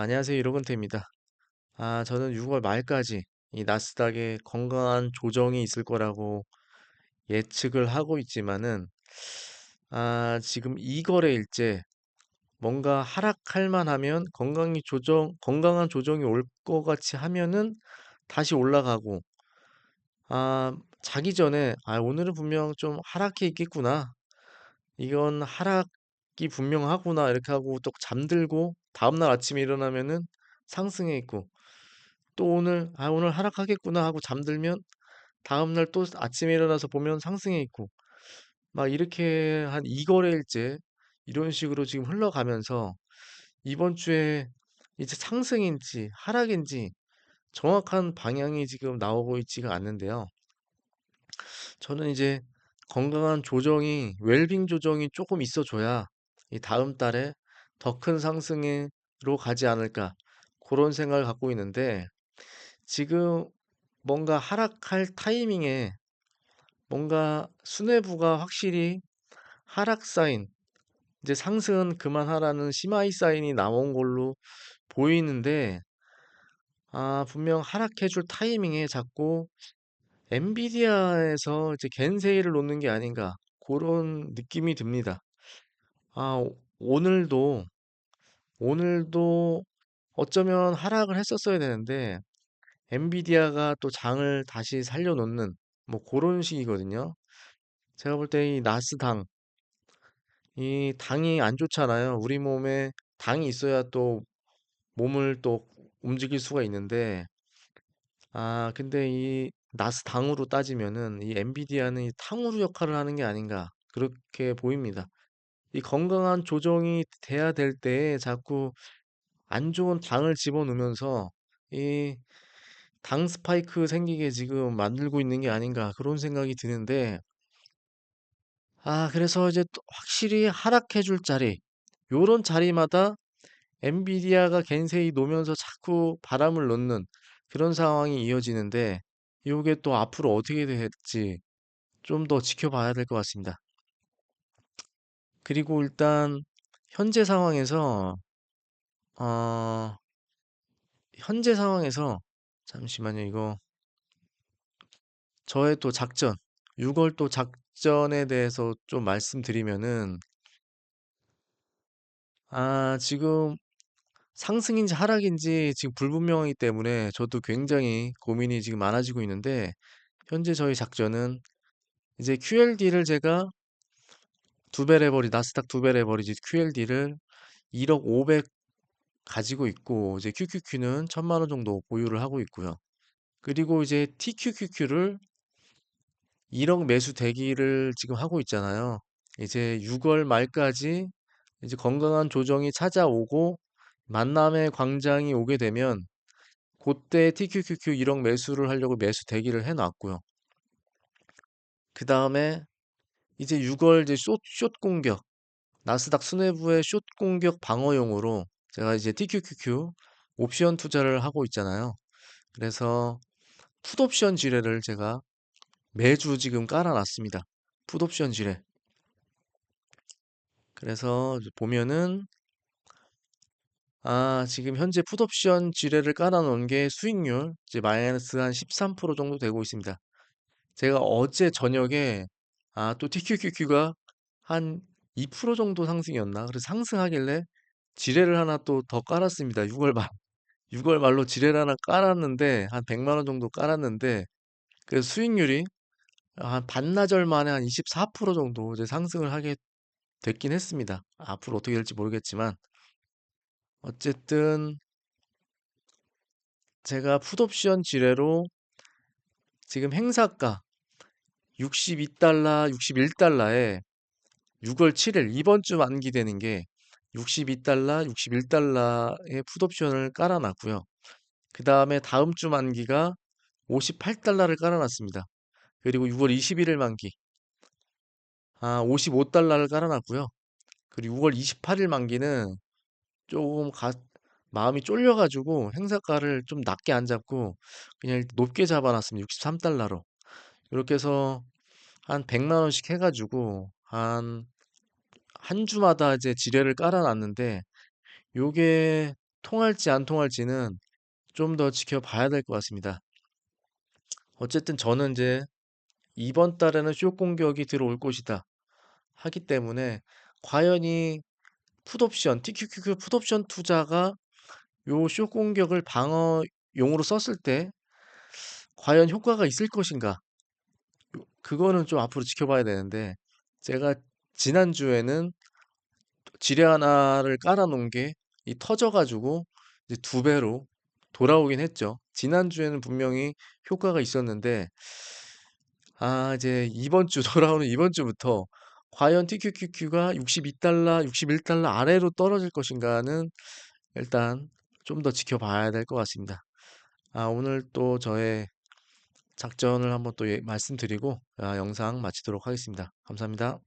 안녕하세요. 이로건태입니다. 아, 저는 6월 말까지 이 나스닥에 건강한 조정이 있을 거라고 예측을 하고 있지만은, 아, 지금 이 거래일째 뭔가 하락할 만하면 건강이 조정, 건강한 조정이 올 것 같이 하면은 다시 올라가고, 아, 자기 전에, 아, 오늘은 분명 좀 하락해 있겠구나. 이건 하락 이 분명하구나. 이렇게 하고 또 잠들고, 다음날 아침에 일어나면은 상승해 있고, 또 오늘 아 오늘 하락하겠구나 하고 잠들면 다음날 또 아침에 일어나서 보면 상승해 있고 막 이렇게 한 2거래일째 이런 식으로 지금 흘러가면서 이번 주에 이제 상승인지 하락인지 정확한 방향이 지금 나오고 있지가 않는데요. 저는 이제 건강한 조정이 웰빙 조정이 조금 있어줘야 이 다음 달에 더 큰 상승으로 가지 않을까 그런 생각을 갖고 있는데 지금 뭔가 하락할 타이밍에 뭔가 수뇌부가 확실히 하락 사인, 이제 상승은 그만하라는 심하이 사인이 나온 걸로 보이는데, 아, 분명 하락해줄 타이밍에 자꾸 엔비디아에서 이제 겐세이를 놓는 게 아닌가, 그런 느낌이 듭니다. 아, 오- 오늘도, 오늘도 어쩌면 하락을 했었어야 되는데, 엔비디아가 또 장을 다시 살려 놓는, 뭐 그런 식이거든요. 제가 볼 때 이 나스당, 이 당이 안 좋잖아요. 우리 몸에 당이 있어야 또 몸을 또 움직일 수가 있는데, 아, 근데 이 나스당으로 따지면은 이 엔비디아는 이 탕후루 역할을 하는 게 아닌가, 그렇게 보입니다. 이 건강한 조정이 돼야 될 때에 자꾸 안 좋은 당을 집어넣으면서 이 당 스파이크 생기게 지금 만들고 있는 게 아닌가, 그런 생각이 드는데, 아, 그래서 이제 또 확실히 하락해 줄 자리, 요런 자리마다 엔비디아가 겐세이 놓으면서 자꾸 바람을 놓는 그런 상황이 이어지는데, 요게 또 앞으로 어떻게 될지 좀 더 지켜봐야 될 것 같습니다. 그리고 일단 현재 상황에서, 어, 현재 상황에서, 잠시만요, 이거, 저의 또 작전, 6월 또 작전에 대해서 좀 말씀드리면은, 아, 지금 상승인지 하락인지 지금 불분명하기 때문에 저도 굉장히 고민이 지금 많아지고 있는데, 현재 저희 작전은 이제 QLD를 제가 두배 레버리, 나스닥 두 배 레버리지 QLD를 1억 500 가지고 있고, 이제 QQQ는 1000만 원 정도 보유를 하고 있고요. 그리고 이제 TQQQ를 1억 매수 대기를 지금 하고 있잖아요. 이제 6월 말까지 이제 건강한 조정이 찾아오고, 만남의 광장이 오게 되면 그때 TQQQ 1억 매수를 하려고 매수 대기를 해놨고요. 그 다음에 이제 6월 이제 숏, 숏 공격, 나스닥 수뇌부의 숏 공격 방어용으로 제가 이제 TQQQ 옵션 투자를 하고 있잖아요. 그래서 풋옵션 지뢰를 제가 매주 지금 깔아놨습니다. 풋옵션 지뢰. 그래서 보면은 아 지금 현재 풋옵션 지뢰를 깔아놓은 게 수익률 이제 마이너스 한 13% 정도 되고 있습니다. 제가 어제 저녁에 아 또 TQQQ가 한 2% 정도 상승이었나? 그래서 상승하길래 지뢰를 하나 또 더 깔았습니다. 6월 말 6월 말로 지뢰를 하나 깔았는데 한 100만 원 정도 깔았는데 그 수익률이 한 반나절 만에 한 24% 정도 이제 상승을 하게 됐긴 했습니다. 앞으로 어떻게 될지 모르겠지만 어쨌든 제가 풋옵션 지뢰로 지금 행사가 62달러, 61달러에 6월 7일 이번 주 만기되는 게 62달러, 61달러의 풋옵션을 깔아놨고요. 그 다음에 다음 주 만기가 58달러를 깔아놨습니다. 그리고 6월 21일 만기 아 55달러를 깔아놨고요. 그리고 6월 28일 만기는 조금 가, 마음이 쫄려가지고 행사가를 좀 낮게 안 잡고 그냥 높게 잡아놨습니다. 63달러로. 이렇게 해서 한 100만 원씩 해가지고 한 한 주마다 이제 지뢰를 깔아놨는데 요게 통할지 안 통할지는 좀 더 지켜봐야 될 것 같습니다. 어쨌든 저는 이제 이번 달에는 쇼 공격이 들어올 것이다 하기 때문에 과연 이 풋옵션, TQQQ 풋옵션 투자가 요 쇼 공격을 방어용으로 썼을 때 과연 효과가 있을 것인가? 요- 그거는 좀 앞으로 지켜봐야 되는데 제가 지난주에는 지뢰 하나를 깔아놓은 게 이 터져가지고 이제 두 배로 돌아오긴 했죠. 지난주에는 분명히 효과가 있었는데 아 이제 이번 주 돌아오는 이번 주부터 과연 TQQQ가 62달러, 61달러 아래로 떨어질 것인가는 일단 좀 더 지켜봐야 될 것 같습니다. 아 오늘 또 저의 작전을 한번 또 예- 말씀드리고 아, 영상 마치도록 하겠습니다. 감사합니다.